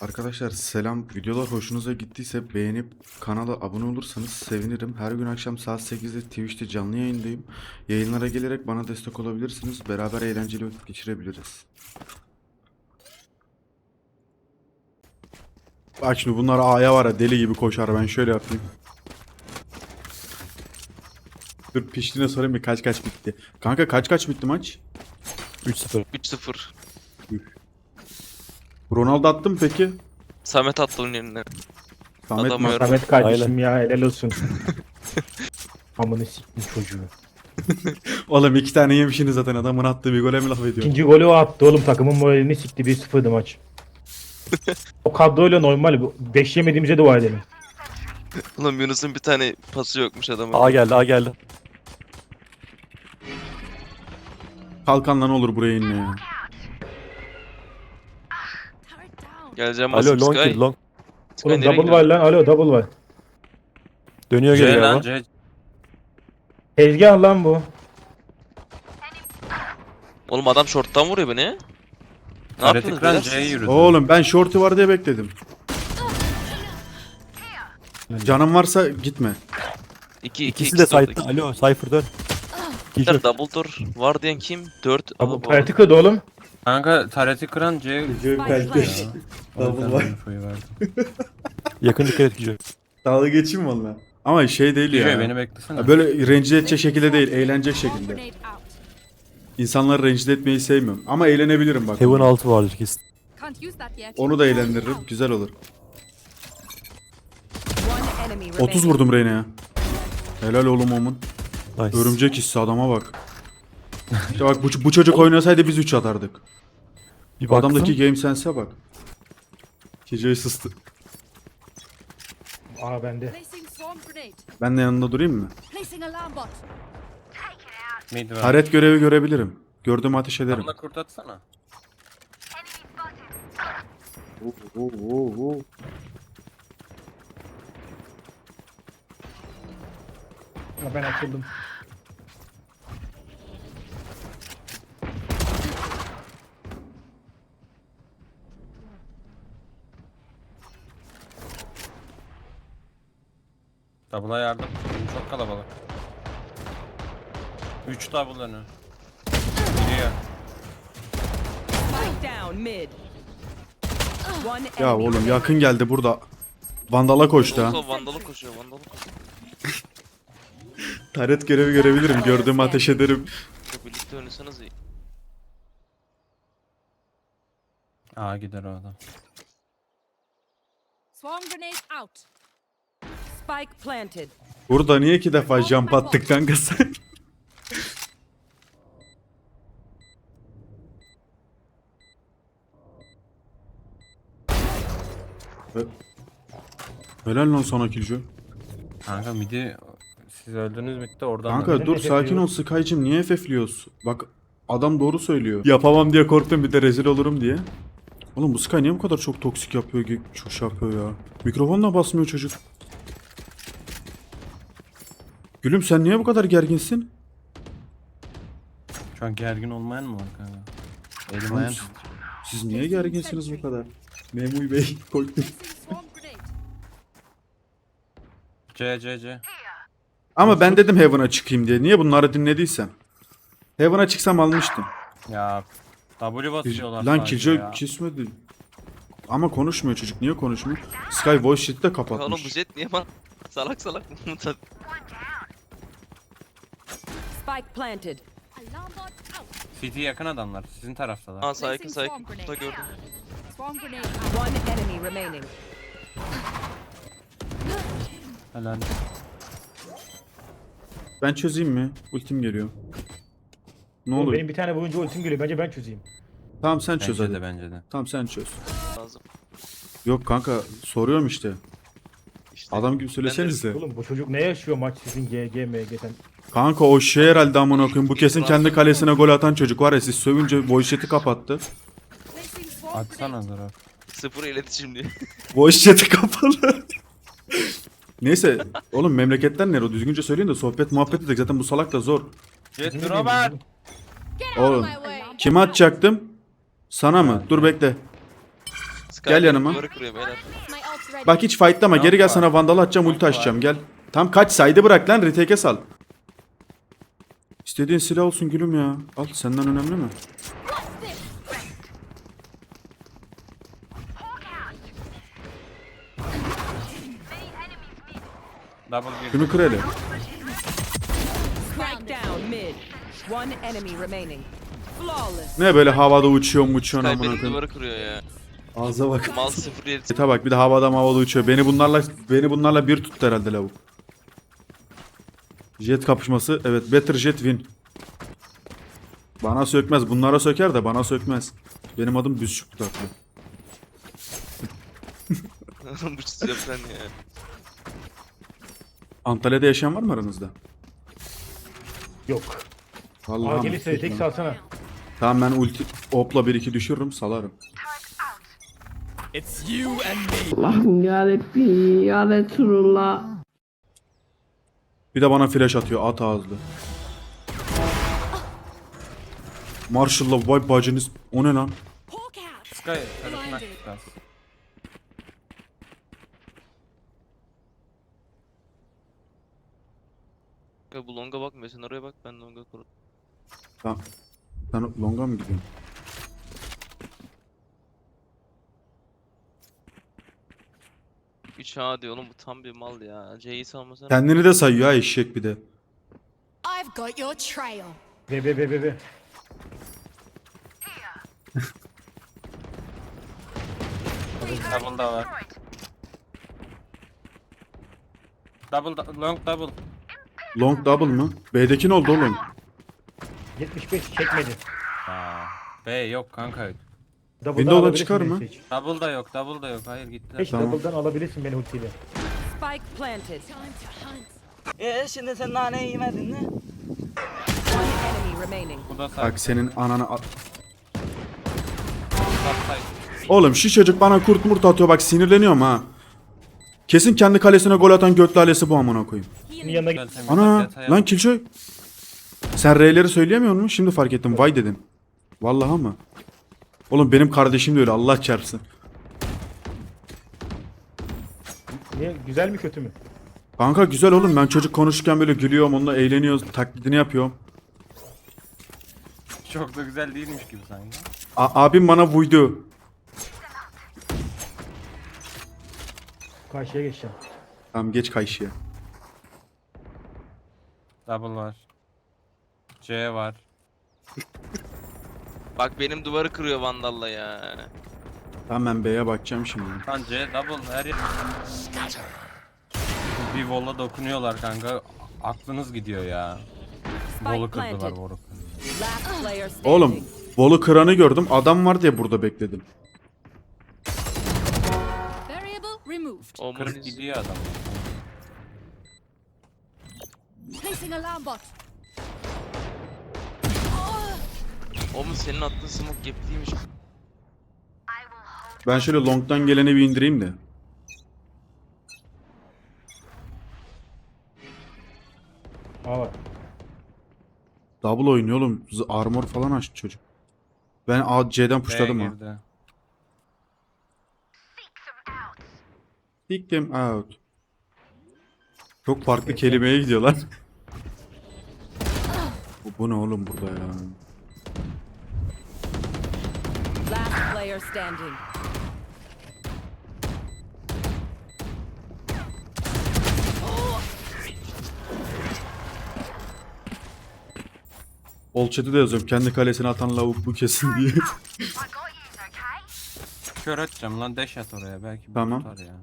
Arkadaşlar selam. Videolar hoşunuza gittiyse beğenip kanala abone olursanız sevinirim. Her gün akşam saat 8'de Twitch'te canlı yayındayım. Yayınlara gelerek bana destek olabilirsiniz. Beraber eğlenceli vakit geçirebiliriz. Bak şimdi bunlar A'ya var ya deli gibi koşar. Ben şöyle yapayım. Dur piştiğine sorayım bir kaç kaç bitti. Kanka kaç kaç bitti maç? 3-0. 3-0. Ronaldo attı mı peki? Samet attı onun yerine. Samet Adam mi? Samet kardeşim ya helal olsun. Amını siktim çocuğu. Oğlum iki tane yemişsiniz zaten adamın attığı bir gole mi laf ediyor? İkinci golü o attı oğlum takımın moralini sikti 1-0'dı maç. o kadroyla normal. 5 yemediğimize dua edelim. Ulan Yunus'un bir tane pası yokmuş adamın. A geldi A geldi. Kalkanla ne olur buraya inme ya. Geleceğim Alo basıp long Sky. kill long. Sky Oğlum nereye double gidiyor? var lan alo double var. Dönüyor lan galiba. C. Tezgah lan bu. Oğlum adam short'tan vuruyor beni. Ne yapıyorsunuz Kran beyler? C'ye yürüdü. Oğlum ben shorty var diye bekledim. Canım varsa gitme. 2 2 İkisi de side'da. Alo Cypher dön. Killjoy. Double door var diyen kim? 4 Double parti kırdı oğlum. Kanka Tareti Kran C. Double var. Yakın dikkat et Killjoy. Dalga geçeyim valla. Ama şey değil ya. beni beklesene. Ya Böyle rencide edecek şekilde değil, eğlenecek şekilde. İnsanları rencide etmeyi sevmiyorum. Ama eğlenebilirim bak. Heaven 6 vardır kesin. Onu da eğlendiririm. Güzel olur. One enemy remaining. 30 vurdum Reyna'ya. Helal oğlum omun. Nice. Örümcek hissi adama bak. İşte bak bu, bu çocuk oynasaydı biz 3 atardık. Bir baktım. Adamdaki game sense'e bak. Geceyi sıstı. Aa bende. Ben de yanında durayım mı? Mid var. Haret görevi görebilirim. Gördüğümü ateş ederim. Damla kurt atsana. Ha, ben açıldım. Double'a yardım. Çok kalabalık. 3 double önü. Giriyor. Spike down mid. One Ya enemy oğlum yakın geldi burada. Vandala koştu ha. Vandalı koşuyor vandalı koşuyor. Taret görevi görebilirim. Gördüğümü ateş ederim. Birlikte oynasanız iyi. Aa gider o adam. Swarm grenade out. Spike planted. Burada niye iki defa jump attık kanka sen? He- Helal lan sana Killjoy. Kanka midi siz öldünüz midde oradan Kanka dur sakin ol? Sky'cım niye FF'liyoruz? Bak adam doğru söylüyor. Yapamam diye korktum bir de rezil olurum diye. Oğlum bu Sky niye bu kadar çok toksik yapıyor, çok şey yapıyor ya? Mikrofonla basmıyor çocuk. Gülüm sen niye bu kadar gerginsin? Şu an gergin olmayan mı var kanka? Elim ayağım siz, niye gerginsiniz bu kadar? Memur Bey korktum. C C C. Ama ben dedim Heaven'a çıkayım diye. Niye bunları dinlediysem? Heaven'a çıksam almıştım. Ya W basıyorlar Lan sadece Killjoy ya. kesmedi. Ama konuşmuyor çocuk. Niye konuşmuyor? Sky voice chat'i de Ya oğlum bu kapatmış. jet niye bana salak salak mutlat. Spike planted. CT yakın adamlar. Sizin taraftalar. Aa sağ yakın sağ yakın. Kutuda gördüm. One enemy remaining. Helal. Ben çözeyim mi? Ultim geliyor. Ne Oğlum olur? benim bir tane vurunca ultim geliyor. Bence ben çözeyim. Tamam sen çöz Bence hadi. de bence de. Tamam sen çöz. Lazım. Yok kanka soruyorum işte. İşte. Adam gibi söylesenize. Oğlum bu çocuk ne yaşıyor maç sizin GG MG'den? Kanka o şey herhalde amına koyayım. Bu kesin kendi kalesine gol atan çocuk var ya siz sövünce voice kapattı. Atsana dur. Sıfır iletişim diyor. Voice chat'i kapalı. Neyse oğlum memleketten nere o düzgünce söyleyin de sohbet muhabbet edelim zaten bu salak da zor. Bizim Robert. Oğlum kime atacaktım? Sana mı? Dur bekle. Gel yanıma. Bak hiç fightlama. Geri gel sana vandal atacağım, ulti açacağım. Gel. Tam kaç saydı bırak lan. Retake'e sal. İstediğin silah olsun gülüm ya. Al senden önemli mi? Double girdi. Şunu kır hele. Strike down mid. One enemy remaining. Flawless. Ne böyle havada uçuyor uçuyor amına koyayım. duvarı kırıyor ya. Ağza bak. Mal 07. Jete bak bir de havada havada uçuyor. Beni bunlarla beni bunlarla bir tuttu herhalde lavuk. Jet kapışması. Evet better jet win. Bana sökmez. Bunlara söker de bana sökmez. Benim adım Büzçük tatlı. Bu çiz yap sen ya. Antalya'da yaşayan var mı aranızda? Yok. Vallahi Aa mi? gelirse tek salsana. Tamam ben ulti opla 1-2 düşürürüm salarım. Allah'ım yarabbi ya Resulullah. Bir de bana flash atıyor. At ağızlı. Marshall'la vay bacınız. O ne lan? Sky tarafına lazım. Bu longa bakmıyor. Sen oraya bak ben longa kurarım. Tamam. Ben longa mı gidiyorum? 3 A diyor bu tam bir mal ya. C'yi salmasana. Kendini de sayıyor ha eşek bir de. I've got your trail. Be be be be be. Double da var. Double, long double. Long double mı? B'deki ne oldu oğlum? 75 çekmedi. Aa, B yok kanka. Double'dan Windows'dan alabilirsin çıkar beni mı? Double da yok, double da yok. Hayır gittiler. Seç Tamam. double'dan alabilirsin beni ultiyle. Spike planted. Time to hunt. E şimdi sen nane yemedin mi? One enemy remaining. Bu da. Bak senin ananı at. Sağ Oğlum şu çocuk bana kurt murt atıyor bak sinirleniyorum ha. Kesin kendi kalesine gol atan götlü alesi bu amına koyayım. Yanına Ana lan. Killjoy. Sen R'leri söyleyemiyor musun? Şimdi fark ettim. Vay dedim. Vallahi mı? Oğlum benim kardeşim de öyle Allah çarpsın. Niye? Güzel mi kötü mü? Kanka güzel oğlum ben çocuk konuşurken böyle gülüyorum onunla eğleniyoruz taklidini yapıyorum. Çok da güzel değilmiş gibi sanki. A- abim bana buydu. Karşıya geçeceğim. Tamam geç kayışıya. Double var. C var. Bak benim duvarı kırıyor vandalla ya. Tamam ben B'ye bakacağım şimdi. Lan C double her yer. Bir volla dokunuyorlar kanka. Aklınız gidiyor ya. Volu kırdılar voru. Oğlum Bolu kıranı gördüm adam var diye burada bekledim. O Kırık Muniz- gidiyor adam. Placing alarm bot. O mu senin attığın smoke gepliymiş. Ben şöyle long'dan geleni bir indireyim de. Aa bak. Double oynuyor oğlum. Z- Armor falan açtı çocuk. Ben A C'den B pushladım ha. girdi. Them out. Çok farklı kelimeye gidiyorlar. bu, bu ne oğlum burada ya? Player standing. Ol chat'e de yazıyorum. Kendi kalesine atan lavuk bu kesin diye. Kör atacağım lan dash at oraya belki Tamam. ya.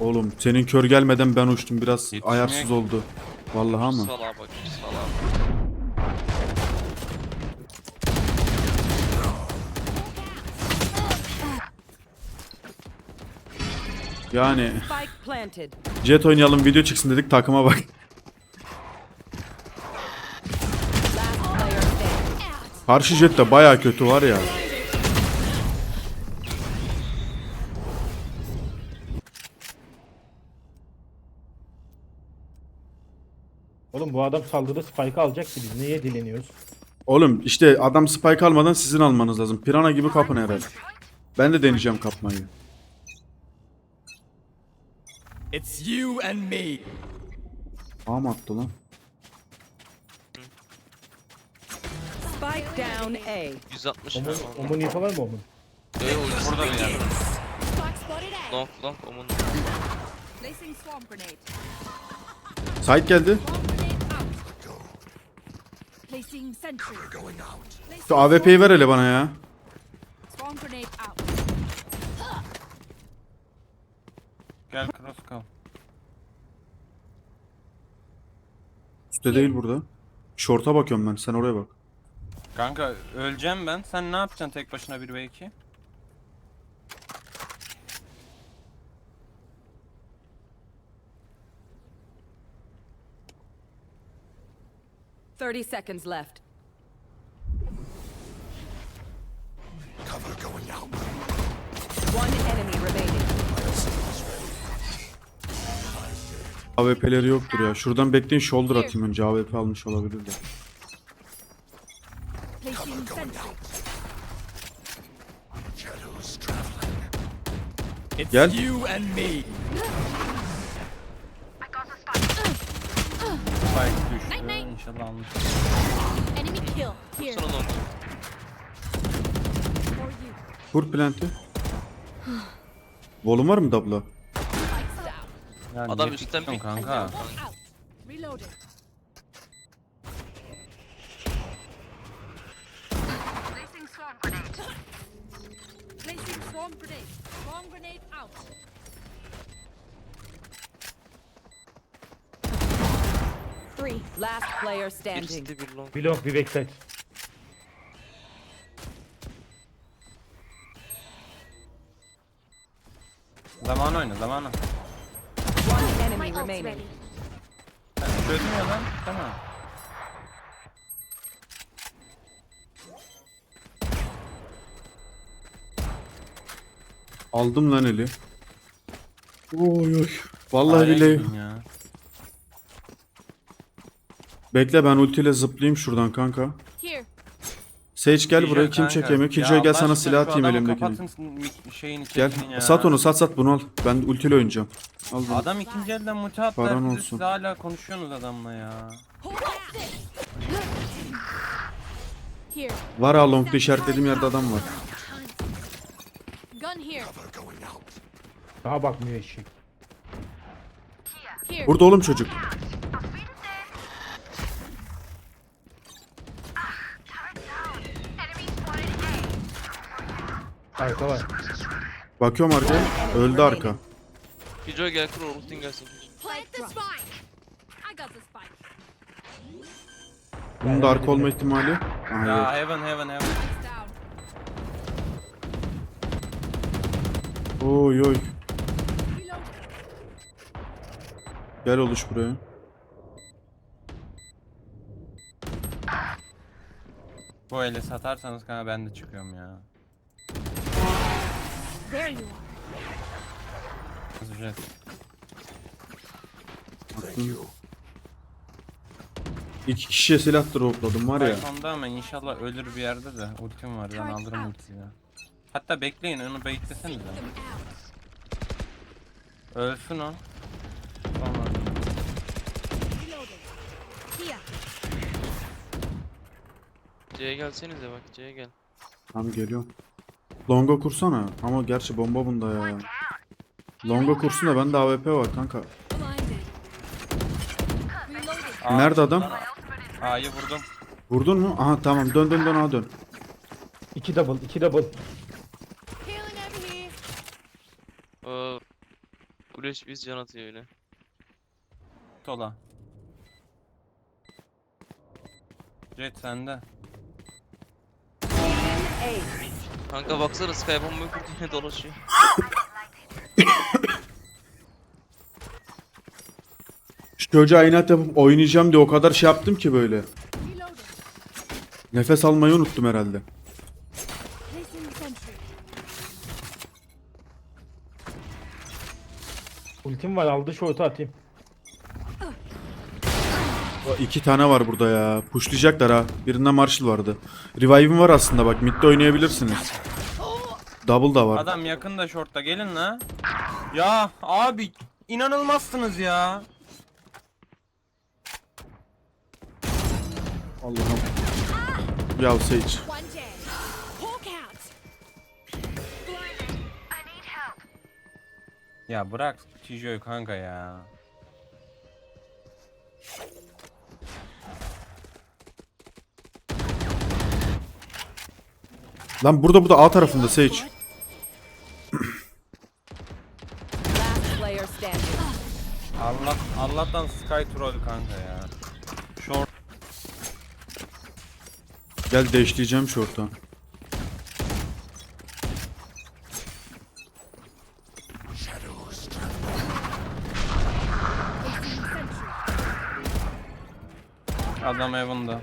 oğlum senin kör gelmeden ben uçtum. Biraz Yetişmeye- ayarsız oldu. Vallahi ama. Salağa bak salağa. Yani jet oynayalım video çıksın dedik takıma bak. Karşı jet de baya kötü var ya. Oğlum bu adam saldırı spike alacaktı biz niye dileniyoruz? Oğlum işte adam spike almadan sizin almanız lazım. Pirana gibi kapın herhalde. Ben de deneyeceğim kapmayı. It's you and me. Aa mı attı lan? Spike down A. 160 Omun, omun info var mı omun? Ee, ultisi Burada bir yer. Spike spotted A. Long long Omun. Placing swarm grenade. Sait geldi. Placing sentry. Şu AWP'yi ver hele bana ya. Swarm grenade out. Gel cross kal. Üstte değil burada. Şorta bakıyorum ben. Sen oraya bak. Kanka öleceğim ben. Sen ne yapacaksın tek başına 1 ve 2? Thirty seconds left. One enemy remaining. AWP'leri yoktur ya. Şuradan bekleyin shoulder atayım önce. AWP almış olabilir de. Gel. Spike düştü. İnşallah plant'i. Volum var mı dabla? Yani Adam niye üstten pikliyorsun pik- kanka. Out. Reloading. Placing swarm grenade. Swarm grenade out. Three. Last player standing. city bir long. Bir long bir backside. Zaman oyna zaman. Enemy remaining. ya lan. Tamam. Aldım lan eli. Oy oy. Vallahi Aya billahi. gidin ya. Bekle ben ultiyle zıplayayım şuradan kanka. Sage gel buraya kim çekemiyor. Killjoy gel sana silah atayım elimdekini. Gel. Sat onu sat sat bunu al. Ben ultiyle oynayacağım. Al bunu. Adam ikinci elden multi attı. Paran Paran olsun. Siz hala konuşuyorsunuz adamla ya. Var ha longda işaretlediğim yerde adam var. Daha bakmıyor eşek. Burada oğlum çocuk. Arka var. Bakıyorum arkaya. Öldü arka. Kijo gel kur ultin gelsin. Plant the spike. I got the spike. Bunun da arka olma ihtimali. Aha Ya yok. heaven heaven heaven. Down. Oy oy. Gel oluş buraya. Bu eli satarsanız kanka ben de çıkıyorum ya. There you are. Hızlıca. İki kişiye silah dropladım var ya. Python'da ama inşallah ölür bir yerde de ultim var ben alırım ultiyi ya. Hatta bekleyin onu beklesenize. Ölsün o. Here. C'ye gelsenize bak C'ye gel. Tamam geliyorum. Longa kursana. Ama gerçi bomba bunda ya. Longa kursun da bende AWP var kanka. Aa, Nerede adam? A'yı vurdum. Vurdun mu? Aha tamam dön dön dön aha dön. İki double, iki double. Healing over here. Aa, Güneş biz can atıyor öyle. Tola. Jet sende. A. Kanka baksana Sky bombayı kurdu yine dolaşıyor. Şu çocuğa inat yapıp oynayacağım diye o kadar şey yaptım ki böyle. Nefes almayı unuttum herhalde. Ultim var aldı short'u atayım. O iki tane var burada ya. Pushlayacaklar ha. Birinde Marshall vardı. Revive'im var aslında bak. Mid'de oynayabilirsiniz. Double da var. Adam yakında shortta gelin la. Ya abi inanılmazsınız ya. Allah'ım. Ya Sage. Ya bırak Tijo'yu kanka ya. Lan burada burada A tarafında Sage. Allah Allah'tan Sky troll kanka ya. Short Gel deşleyeceğim short'a. adam Heaven'da.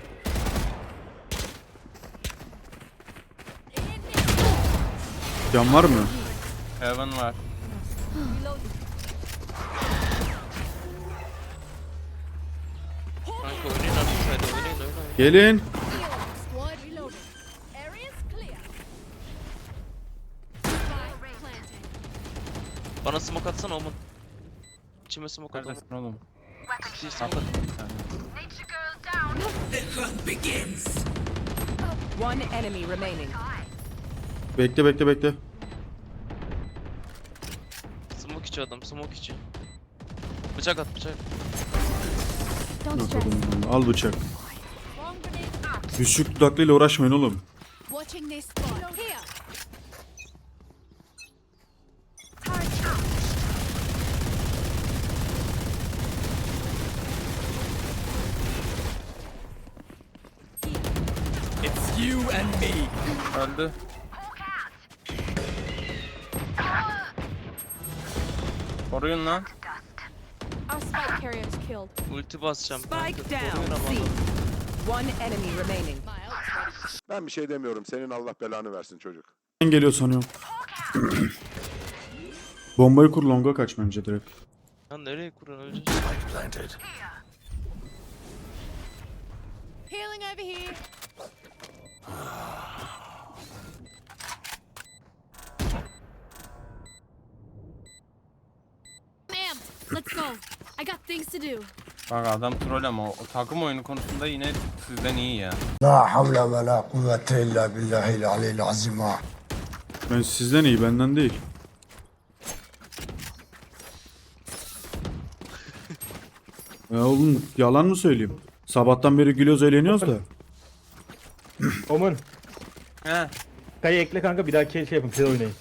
Can var mı? Heaven var. Kanka oynayın artık sayda oynayın oynayın. Gelin. Bana smoke atsana Omun. İçime smoke at Omun. Neredesin oğlum? Ciddi smoke at. bir. One enemy remaining. Bekle bekle bekle. Smoke içi adam smoke içi. Bıçak at bıçak. Don't stress. Al bıçak. Bomb grenade. Düşük dudaklıyla uğraşmayın oğlum. Watching this spot. Here. It's you and me. Öldü. Koruyun lan. Our spike carrier is killed. Ulti basacağım. Spike down. C. One enemy remaining. Ben bir şey demiyorum. Senin Allah belanı versin çocuk. Ben geliyor sanıyorum. Bombayı kur longa kaç bence direkt. Lan nereye kurun öleceğiz? Healing over here. Let's go. I got things to do. Bak adam troll ama o takım oyunu konusunda yine sizden iyi ya. La havle ve la kuvvete illa billahil aleyl azima. Ben sizden iyi benden değil. Ya oğlum yalan mı söyleyeyim? Sabahtan beri gülüyoruz eğleniyoruz da. Omun. He. Kayı ekle kanka bir daha şey yapın. Siz oynayın.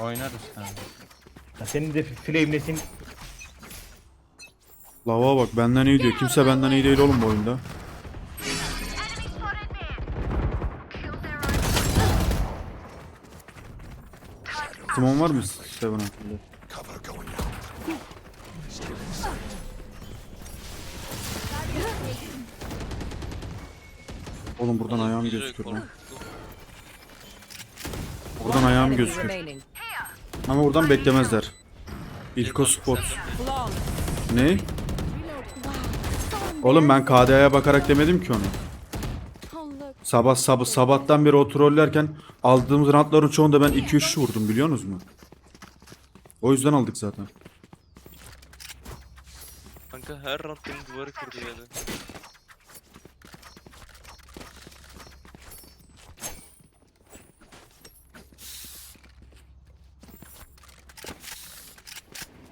Oynarız kanka. Ya senin de flame'lesin Lava bak benden iyi diyor. Kimse benden iyi değil oğlum bu oyunda. Simon var mı Seven hakkında? Oğlum buradan ayağım gözüküyor lan. Buradan ayağım gözüküyor. Ama buradan beklemezler. İlko spot. Ne? Oğlum ben KDA'ya bakarak demedim ki onu. Sabah sabah sabahtan beri o trollerken aldığımız rantların çoğunda ben 2-3 vurdum biliyorsunuz mu? O yüzden aldık zaten. Kanka her round benim duvarı kırdı ya da.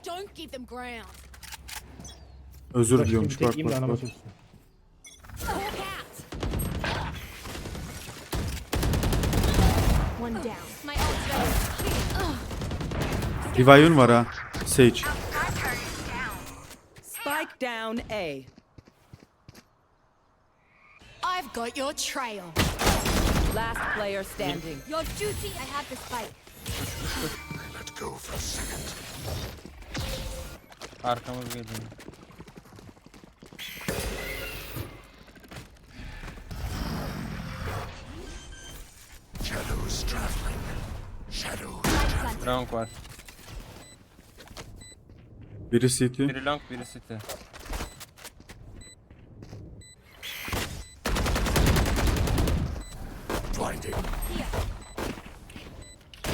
Don't give them ground. Özür Bak diliyormuş şimdi bak tekeyim de bak anama bak. sözsün. Hawk out. One down. My ult's ready. Revive'ın var ha. Sage. Spike down A. I've got your trail. Last player standing. Your duty. I have the spike. Arkamız geliyor. Long var. Biri CT. Biri long, biri city.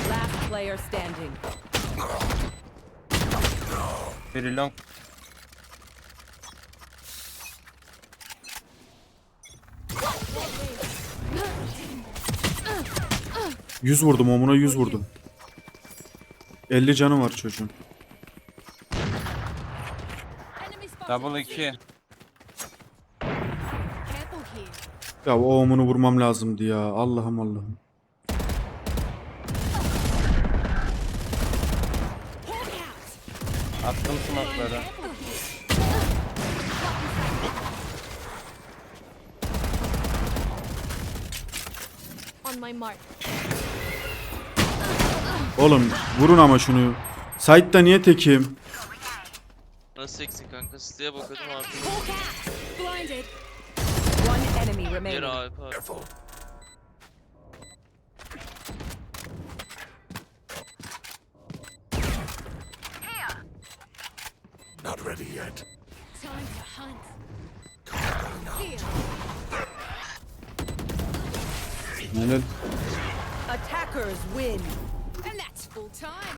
Last player standing. Biri long, Yüz vurdum omuna yüz vurdum. 50 canı var çocuğun. Double 2. Careful here. Ya o omunu vurmam lazımdı ya. Allah'ım Allah'ım. Attım smoke'ları. On my mark. Oğlum vurun ama şunu. Side'da niye tekim? Nasıl eksin kanka? Siteye bakıyordum artık. Remaining. AWP abi. Not ready yet. Time to hunt. Helal. Attackers win. And that's full time.